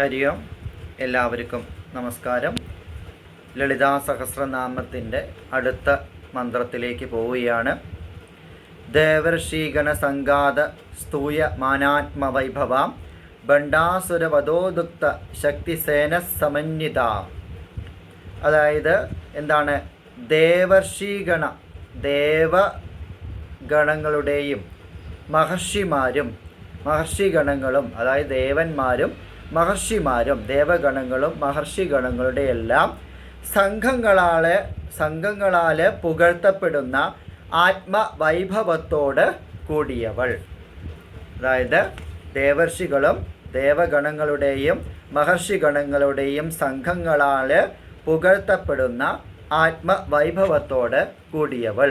ഹരി ഓം എല്ലാവർക്കും നമസ്കാരം. ലളിതാ സഹസ്രനാമത്തിന്റെ അടുത്ത മന്ത്രത്തിലേക്ക് പോവുകയാണ്. ദേവർഷീഗണ സംഘാത സ്തൂയ മാനാത്മവൈഭവാം ഭണ്ഡാസുരവധോദുക്ത ശക്തിസേന സമന്വിത. അതായത് എന്താണ്? ദേവർഷീഗണ ദേവഗണങ്ങളുടെയും മഹർഷിമാരും മഹർഷിഗണങ്ങളും അതായത് ദേവന്മാരും മഹർഷിമാരും ദേവഗണങ്ങളും മഹർഷിഗണങ്ങളുടെ എല്ലാം സംഘങ്ങളാലെ സംഘങ്ങളാൽ പുകഴ്ത്തപ്പെടുന്ന ആത്മവൈഭവത്തോട് കൂടിയവൾ. അതായത് ദേവർഷികളും ദേവഗണങ്ങളുടെയും മഹർഷിഗണങ്ങളുടെയും സംഘങ്ങളാൽ പുകഴ്ത്തപ്പെടുന്ന ആത്മവൈഭവത്തോട് കൂടിയവൾ.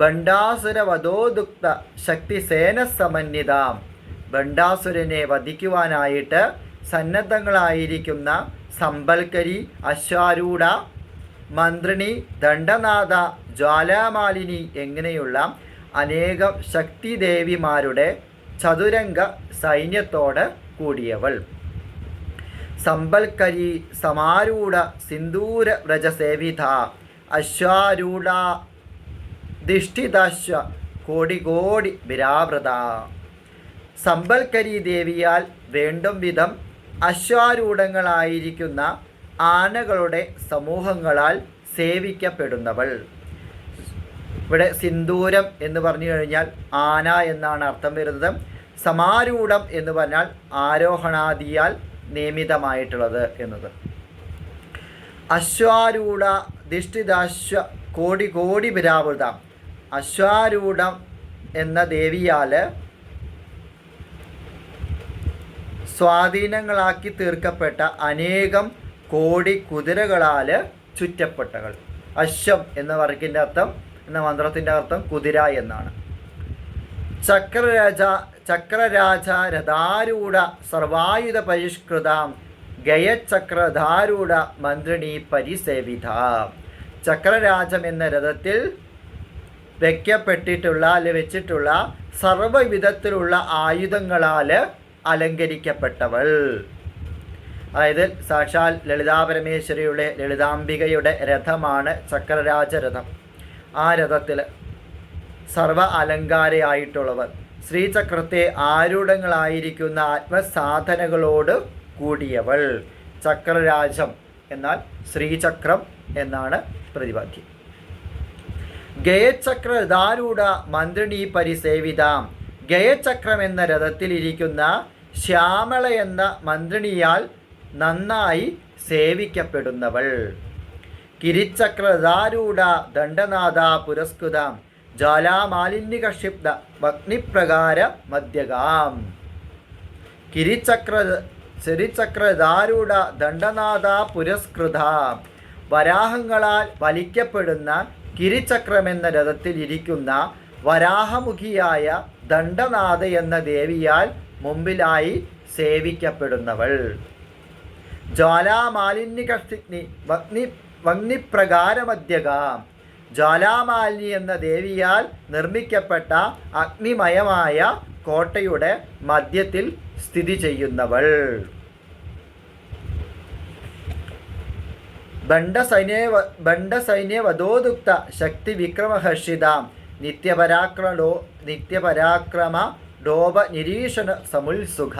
ഭണ്ഡാസുരവധോദുക്ത ശക്തിസേന സമന്വിതാം. ഭണ്ഡാസുരനെ വധിക്കുവാനായിട്ട് സന്നദ്ധങ്ങളായിരിക്കുന്ന സമ്പൽക്കരി അശ്വാരൂഢ മന്ത്രിണി ദണ്ഡനാഥ ജ്വാലാമാലിനി എങ്ങനെയുള്ള അനേകം ശക്തിദേവിമാരുടെ ചതുരംഗ സൈന്യത്തോട് കൂടിയവൾ. സമ്പൽക്കരി സമാരൂഢ സിന്ദൂര വ്രജസേവിത അശ്വാരൂഢ ദിഷ്ടിതാശ്വ കോടി കോടി വിരാവൃത. സമ്പൽക്കരി ദേവിയാൽ വേണ്ടും വിധം അശ്വാരൂഢങ്ങളായിരിക്കുന്ന ആനകളുടെ സമൂഹങ്ങളാൽ സേവിക്കപ്പെടുന്നവൾ. ഇവിടെ സിന്ദൂരം എന്ന് പറഞ്ഞു കഴിഞ്ഞാൽ ആന എന്നാണ് അർത്ഥം വരുന്നത്. സമാരൂഢം എന്ന് പറഞ്ഞാൽ ആരോഹണാദിയാൽ നിയമിതമായിട്ടുള്ളത് എന്നത്. അശ്വാരൂഢ ദിഷ്ടിതാശ്വ കോടി കോടി വിരാവൃത അശ്വാരൂഢം എന്ന ദേവിയാൽ സ്വാധീനങ്ങളാക്കി തീർക്കപ്പെട്ട അനേകം കോടി കുതിരകളാൽ ചുറ്റപ്പെട്ടകൾ. അശ്വം എന്ന വർക്കിന്റെ അർത്ഥം എന്ന മന്ത്രത്തിന്റെ അർത്ഥം കുതിര എന്നാണ്. ചക്രരാജ ചക്രരാജ രഥാരൂഢ സർവായുധ പരിഷ്കൃതാം ഗയചക്രധാരൂഢ മന്ത്രിണി പരിസേവിത. ചക്രരാജം എന്ന രഥത്തിൽ വയ്ക്കപ്പെട്ടിട്ടുള്ള അല്ലെ വെച്ചിട്ടുള്ള സർവവിധത്തിലുള്ള ആയുധങ്ങളാൽ അലങ്കരിക്കപ്പെട്ടവൾ. അതായത് സാക്ഷാൽ ലളിതാപരമേശ്വരിയുടെ ലളിതാംബികയുടെ രഥമാണ് ചക്രരാജരഥം. ആ രഥത്തിൽ സർവ അലങ്കാരയായിട്ടുള്ളവർ ശ്രീചക്രത്തെ ആരൂഢങ്ങളായിരിക്കുന്ന ആത്മസാധനകളോട് കൂടിയവൾ. ചക്രരാജം എന്നാൽ ശ്രീചക്രം എന്നാണ് പ്രതിപാദ്യം. ഗയചക്രദാരൂഢ മന്ത്രിണീ പരിസേവിത. ഗയചക്രം എന്ന രഥത്തിലിരിക്കുന്ന ശ്യാമള എന്ന മന്ത്രിണിയാൽ നന്നായി സേവിക്കപ്പെടുന്നവൾ. കിരിചക്രധാരൂഢ ദണ്ഡനാഥ പുരസ്കൃതം ജ്വാലാമാലിന്യകക്ഷിപ്ത അഗ്നിപ്രകാര മധ്യകാം കിരിചക്ര ചെറിചക്രധാരൂഢ ദണ്ഡനാഥ പുരസ്കൃത വരാഹങ്ങളാൽ വലിക്കപ്പെടുന്ന കിരിചക്രമെന്ന രഥത്തിൽ ഇരിക്കുന്ന വരാഹമുഖിയായ ദണ്ഡനാഥ എന്ന ദേവിയാൽ മുമ്പിലായി സേവിക്കപ്പെടുന്നവൾ. ജ്വാലാമാലിന്യകഷ്ടിഗ്നി വഗ്നി വഗ്നിപ്രകാരമധ്യകാം ജ്വാലാമാലിനി എന്ന ദേവിയാൽ നിർമ്മിക്കപ്പെട്ട അഗ്നിമയമായ കോട്ടയുടെ മധ്യത്തിൽ സ്ഥിതി ചെയ്യുന്നവൾ. ബണ്ടസൈന്യ ബണ്ഡസൈന്യ വധോദുക്ത ശക്തി വിക്രമഹർഷിതാം നിത്യപരാക്രമോ നിത്യപരാക്രമ ഡോപ നിരീക്ഷണ സമുത്സുഖ.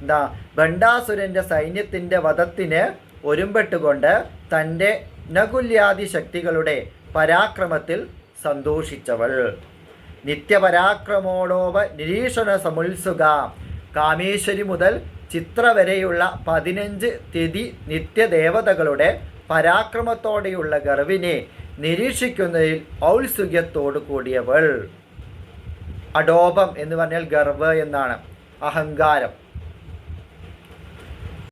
എന്താ? ഭണ്ഡാസുരന്റെ സൈന്യത്തിന്റെ വധത്തിന് ഒരുമ്പെട്ടുകൊണ്ട് തന്റെ നകുല്യാദി ശക്തികളുടെ പരാക്രമത്തിൽ സന്തോഷിച്ചവൾ. നിത്യപരാക്രമോടോപ നിരീക്ഷണ സമുത്സുക കാമേശ്വരി മുതൽ ചിത്ര വരെയുള്ള പതിനഞ്ച് തിഥി നിത്യദേവതകളുടെ പരാക്രമത്തോടെയുള്ള ഗർവിനെ നിരീക്ഷിക്കുന്നതിൽ ഔത്സുഖ്യത്തോടു കൂടിയവൾ അഡോപം എന്ന് പറഞ്ഞാൽ ഗർവ് എന്നാണ്. അഹങ്കാരം.